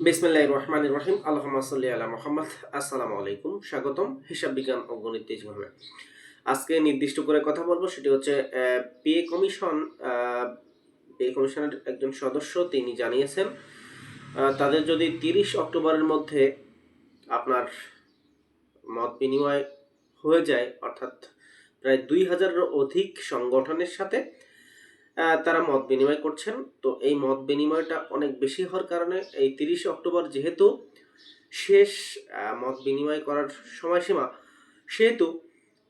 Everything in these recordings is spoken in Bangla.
বিসমিল্লাহ রহমান রহিম। আল্লাহ সাল্লি আলা মোহাম্মদ। আসসালামু আলাইকুম। স্বাগতম। হিসাব বিজ্ঞান ও গণিত তেজভাবে আজকে নির্দিষ্ট করে কথা বলব, সেটি হচ্ছে পে কমিশন পে কমিশনের একজন সদস্য, তিনি জানিয়েছেন তাদের যদি তিরিশ অক্টোবরের মধ্যে আপনার মত বিনিময় হয়ে যায়, অর্থাৎ প্রায় দুই হাজারের অধিক সংগঠনের সাথে তারা মত বিনিময় করছেন। তো এই মত বিনিময়টা অনেক বেশি হওয়ার কারণে এই তিরিশে অক্টোবর যেহেতু শেষ মত বিনিময় করার সময়সীমা, সেহেতু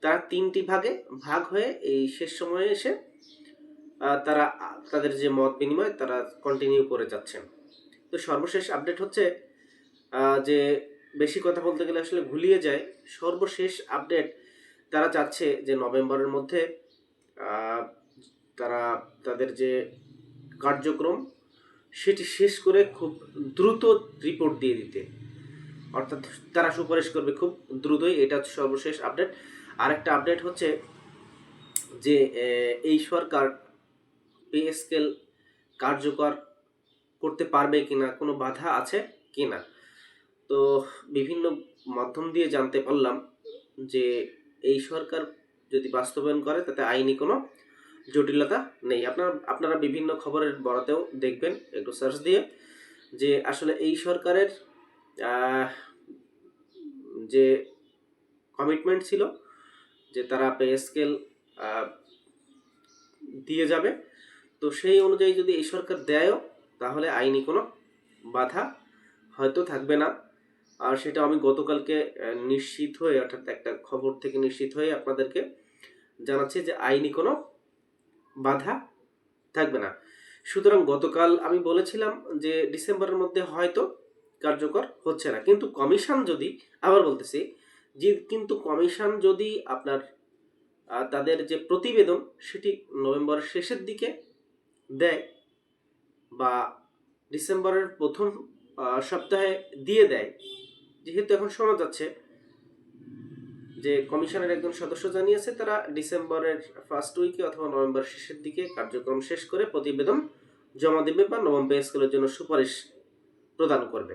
তারা তিনটি ভাগে ভাগ হয়ে এই শেষ সময়ে এসে তারা, তাদের যে মত বিনিময় তারা কন্টিনিউ করে যাচ্ছেন। তো সর্বশেষ আপডেট হচ্ছে যে বেশি কথা বলতে গেলে আসলে ঘুলিয়ে যায়, সর্বশেষ আপডেট তারা চাচ্ছে যে নভেম্বরের মধ্যে তারা তাদের যে কার্যক্রম, সেটি শেষ করে খুব দ্রুত রিপোর্ট দিয়ে দিতে। অর্থাৎ তারা সুপারিশ করবে খুব দ্রুতই, এটা সর্বশেষ আপডেট আরেকটা আপডেট হচ্ছে যে এই সরকার পে স্কেল কার্যকর করতে পারবে কিনা, কোনো বাধা আছে কিনা? তো বিভিন্ন মাধ্যম দিয়ে জানতে পারলাম যে, এই সরকার যদি বাস্তবায়ন করে, তাতে আইনি কোনো জটিলতা নেই। আপনারা আপনারা বিভিন্ন খবরের বরাতেও দেখবেন, একটু সার্চ দিয়ে, যে আসলে এই সরকারের যে কমিটমেন্ট ছিল, যে তারা পে স্কেল দিয়ে যাবে, তো সেই অনুযায়ী যদি এই সরকার দেয়ও, তাহলে আইনি কোনো বাধা হয়তো থাকবে না। আর সেটা আমি গতকালকে নিশ্চিত হয়ে, অর্থাৎ একটা খবর থেকে নিশ্চিত হয়ে আপনাদেরকে জানাচ্ছি যে আইনি কোনো বাধা থাকবে না। সুতরাং গতকাল আমি বলেছিলাম যে ডিসেম্বরের মধ্যে হয়তো কার্যকর হচ্ছে না। কিন্তু কমিশন যদি, আবার বলতেছি যে কিন্তু কমিশন যদি আপনার তাদের যে প্রতিবেদন সেটি নভেম্বরের শেষের দিকে দেয় বা ডিসেম্বরের প্রথম সপ্তাহে দিয়ে দেয়, যেহেতু এখন শোনা যাচ্ছে যে কমিশনের একজন সদস্য জানিয়েছে, তারা ডিসেম্বরের ফার্স্ট উইকে অথবা নভেম্বর শেষের দিকে কার্যক্রম শেষ করে প্রতিবেদন জমা দেবে বা নবম পে স্কেলের জন্য সুপারিশ প্রদান করবে।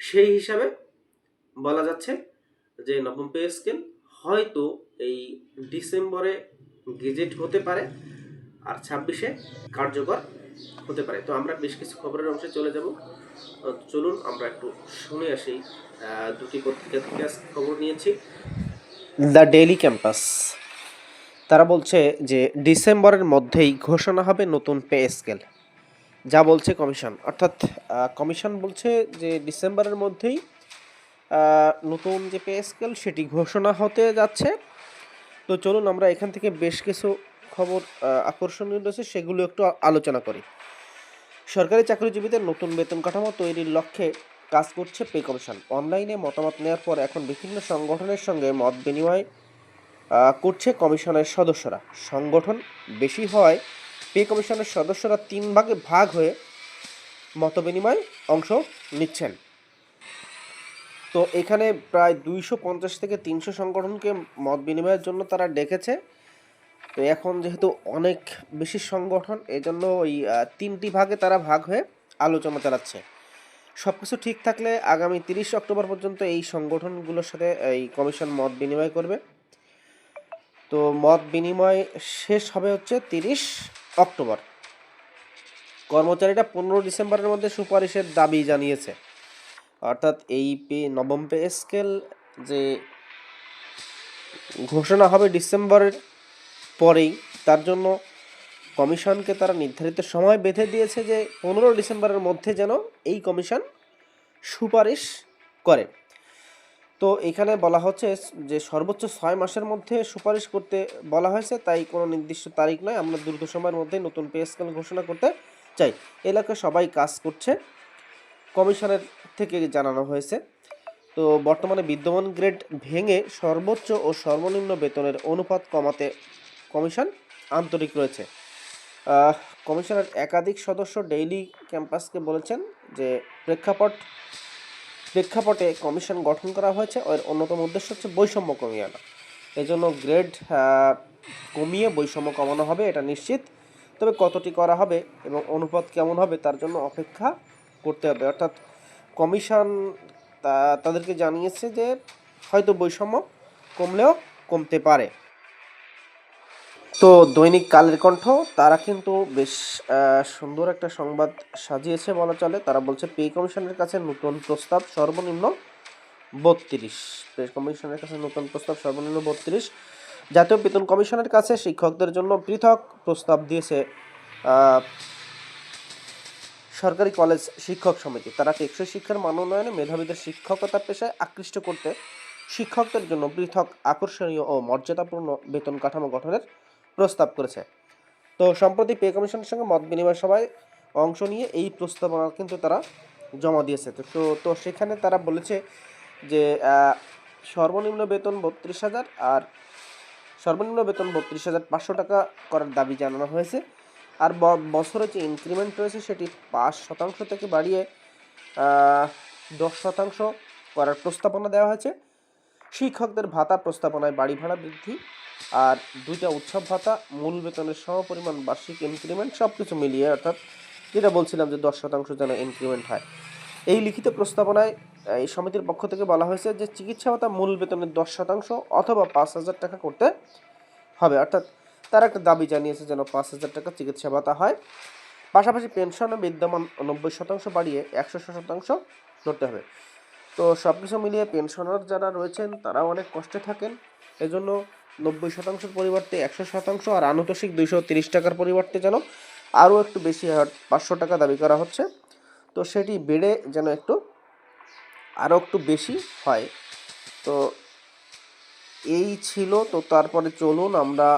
সেই হিসাবে বলা যাচ্ছে যে নবম পে স্কেল হয়তো এই ডিসেম্বরে গেজেট হতে পারে আর ছাব্বিশে কার্যকর হতে পারে। তো আমরা বেশ কিছু খবরের অংশে চলে যাব। চলুন, আমরা একটু শুনে আসি দুটি পত্রিকা থেকে খবর নিয়েছি। The daily campus. তারা বলছে যে ডিসেম্বরের মধ্যেই ঘোষণা হবে নতুন পে স্কেল। যা বলছে কমিশন। অর্থাৎ কমিশন বলছে যে ডিসেম্বরের মধ্যেই নতুন যে পে স্কেল সেটি ঘোষণা হতে যাচ্ছে। তো চলুন আমরা এখান থেকে বেশ কিছু খবর আকর্ষণীয় রয়েছে, সেগুলো একটু আলোচনা করি। সরকারি চাকরিজীবীদের নতুন বেতন কাঠামো তৈরির লক্ষ্যে কাজ করছে পে কমিশন অনলাইনে মতামত নেওয়ার পর এখন বিভিন্ন সংগঠনের সঙ্গে মত বিনিময় করছে কমিশনের সদস্যরা। সংগঠন বেশি হওয়ায় পে কমিশনের সদস্যরা তিন ভাগে ভাগ হয়ে মত বিনিময় অংশ নিচ্ছেন। তো এখানে প্রায় দুইশো পঞ্চাশ থেকে তিনশো সংগঠনকে মত বিনিময়ের জন্য তারা ডেকেছে। তো এখন যেহেতু অনেক বেশি সংগঠন, এজন্য ওই তিনটি ভাগে তারা ভাগ হয়ে আলোচনা চালাচ্ছে। সব কিছু ঠিক থাকলে আগামী তিরিশ অক্টোবর পর্যন্ত এই সংগঠনগুলোর সাথে এই কমিশন মত বিনিময় করবে। তো মত বিনিময় শেষ হবে হচ্ছে তিরিশ অক্টোবর। কর্মচারীরা পনেরো ডিসেম্বরের মধ্যে সুপারিশের দাবি জানিয়েছে। অর্থাৎ এই পে, নবম পে স্কেল যে ঘোষণা হবে ডিসেম্বরের পরেই, তার জন্য কমিশনকে তারা নির্ধারিত সময় বেঁধে দিয়েছে যে পনেরো ডিসেম্বরের মধ্যে যেন এই কমিশন সুপারিশ করে। তো এখানে বলা হচ্ছে যে সর্বোচ্চ ছয় মাসের মধ্যে সুপারিশ করতে বলা হয়েছে, তাই কোনো নির্দিষ্ট তারিখ নয়। আমরা দ্রুত সময়ের মধ্যে নতুন পে স্কেল ঘোষণা করতে চাই। এলাকায় সবাই কাজ করছে, কমিশনের থেকে জানানো হয়েছে। তো বর্তমানে বিদ্যমান গ্রেড ভেঙে সর্বোচ্চ ও সর্বনিম্ন বেতনের অনুপাত কমাতে কমিশন আন্তরিক রয়েছে। কমিশনের একাধিক সদস্য ডেইলি ক্যাম্পাসকে বলেছেন যে প্রেক্ষাপট, প্রেক্ষাপটে কমিশন গঠন করা হয়েছে। এর অন্যতম উদ্দেশ্য হচ্ছে বৈষম্য কমিয়ে আনা। এজন্য গ্রেড কমিয়ে বৈষম্য কমানো হবে, এটা নিশ্চিত। তবে কতটি করা হবে এবং অনুপাত কেমন হবে তার জন্য অপেক্ষা করতে হবে। অর্থাৎ কমিশন তাদেরকে জানিয়েছে যে হয়তো বৈষম্য কমলেও কমতে পারে। তো দৈনিক কালের কণ্ঠ, তারা কিন্তু বেশ সুন্দর একটা সংবাদ সাজিয়েছে বলা চলে। তারা বলছে, পে কমিশনের কাছে নতুন প্রস্তাব সর্বনিম্ন বত্রিশ। পে কমিশনের কাছে নতুন প্রস্তাব সর্বনিম্ন বত্রিশ। জাতীয় বেতন কমিশনের কাছে শিক্ষকদের জন্য পৃথক প্রস্তাব দিয়েছে সরকারি কলেজ শিক্ষক সমিতি। তারা টেকসই শিক্ষার মান উন্নয়নে মেধাবীদের শিক্ষকতা পেশায় আকৃষ্ট করতে শিক্ষকদের জন্য পৃথক আকর্ষণীয় ও মর্যাদাপূর্ণ বেতন কাঠামো গঠনের প্রস্তাব করেছে। তো সম্প্রতি পে কমিশনের সঙ্গে মত বিনিময় সভায় অংশ নিয়ে এই প্রস্তাবনা কিন্তু তারা জমা দিয়েছে। তো, তো- সেখানে তারা বলেছে যে সর্বনিম্ন বেতন বত্রিশ হাজার আর সর্বনিম্ন বেতন বত্রিশ হাজার পাঁচশো টাকা করার দাবি জানানো হয়েছে। আর বছরে যে ইনক্রিমেন্ট রয়েছে সেটি পাঁচ শতাংশ থেকে বাড়িয়ে দশ শতাংশ করার প্রস্তাবনা দেওয়া হয়েছে। শিক্ষকদের ভাতা প্রস্তাবনায় বাড়ি ভাড়া বৃদ্ধি আর দুইটা উৎসব ভাতা, মূল বেতনের সমপরিমাণ বার্ষিক ইনক্রিমেন্ট সব কিছু মিলিয়ে, অর্থাৎ যেটা বলছিলাম যে দশ শতাংশ যেন ইনক্রিমেন্ট হয়। এই লিখিত প্রস্তাবনায় এই সমিতির পক্ষ থেকে বলা হয়েছে যে চিকিৎসা ভাতা মূল বেতনের দশ শতাংশ অথবা পাঁচ হাজার টাকা করতে হবে। অর্থাৎ তারা একটা দাবি জানিয়েছে যেন পাঁচ হাজার টাকা চিকিৎসা ভাতা হয়। পাশাপাশি পেনশনে বিদ্যমান নব্বই শতাংশ বাড়িয়ে একশো শতাংশ করতে হবে। তো সব কিছু মিলিয়ে পেনশনার যারা রয়েছেন তারা অনেক কষ্টে থাকেন। এজন্য নব্বই শতাংশের পরিবর্তে একশো শতাংশ আর আনুতোষিক দুইশো তিরিশ টাকার পরিবর্তে যেন আরও একটু বেশি পাঁচশো টাকা দাবি করা হচ্ছে। তো সেটি বেড়ে যেন একটু আরও একটু বেশি হয়। তো এই ছিল, তো তারপরে চলুন আমরা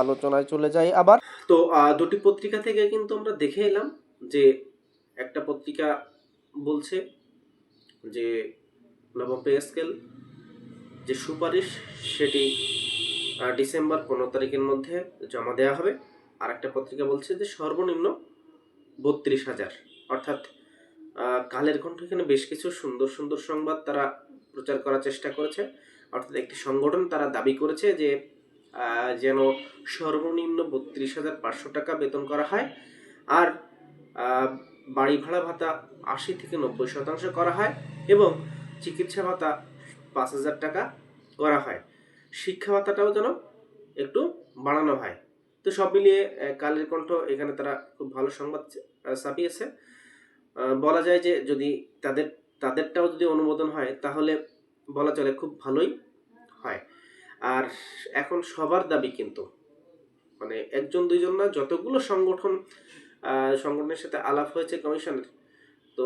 আলোচনায় চলে যাই আবার। তো দুটি পত্রিকা থেকে কিন্তু আমরা দেখে এলাম যে একটা পত্রিকা বলছে যে নবম পে স্কেল যে সুপারিশ সেটি ডিসেম্বর পনেরো তারিখের মধ্যে জমা দেওয়া হবে। আর একটা পত্রিকা বলছে যে সর্বনিম্ন বত্রিশ হাজার। অর্থাৎ কালের কণ্ঠ এখানে বেশ কিছু সুন্দর সুন্দর সংবাদ তারা প্রচার করার চেষ্টা করেছে। অর্থাৎ একটি সংগঠন তারা দাবি করেছে যে যেন সর্বনিম্ন বত্রিশ হাজার পাঁচশো টাকা বেতন করা হয় আর বাড়ি ভাড়া ভাতা আশি থেকে নব্বই শতাংশ করা হয় এবং চিকিৎসা ভাতা পাঁচ হাজার টাকা করা হয়। শিক্ষা ভাতাটাও যেন একটু বাড়ানো হয়। তো সব মিলিয়ে কালের কণ্ঠ এখানে তারা খুব ভালো সংবাদ ছাপিয়েছে। বলা যায় যে যদি তাদের, তাদেরটাও যদি অনুমোদন হয়, তাহলে বলা চলে খুব ভালোই হয়। আর এখন সবার দাবি কিন্তু মানে একজন, দুইজন না, যতগুলো সংগঠন সংগঠনের সাথে আলাপ হয়েছে কমিশনের, তো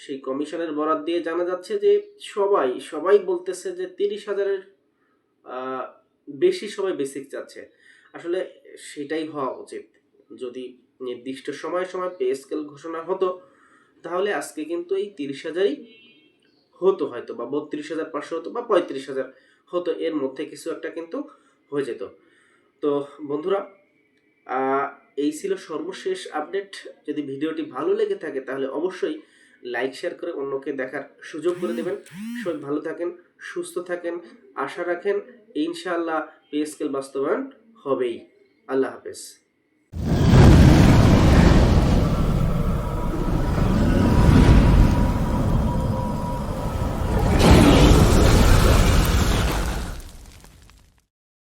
সেই কমিশনের বরাদ দিয়ে জানা যাচ্ছে যে সবাই সবাই বলতেছে যে তিরিশ হাজারের বেশি সবাই বেসিক চাচ্ছে। আসলে সেটাই হওয়া উচিত। যদি নির্দিষ্ট সময় সময় পে স্কেল ঘোষণা হতো, তাহলে আজকে কিন্তু এই তিরিশ হাজারই হতো হয়তো, বা বত্রিশ হাজার, পাঁচশো হতো, বা পঁয়ত্রিশ হাজার হতো, এর মধ্যে কিছু একটা কিন্তু হয়ে যেত। তো বন্ধুরা এই ছিল সর্বশেষ আপডেট যদি ভিডিওটি ভালো লেগে থাকে, তাহলে অবশ্যই লাইক শেয়ার করে অন্যকে দেখার সুযোগ করে দেবেন। সবাই ভালো থাকেন, সুস্থ থাকেন, আশা রাখেন, ইনশাআল্লাহ পে স্কেল বাস্তবায়ন হবেই। আল্লাহ হাফেজ।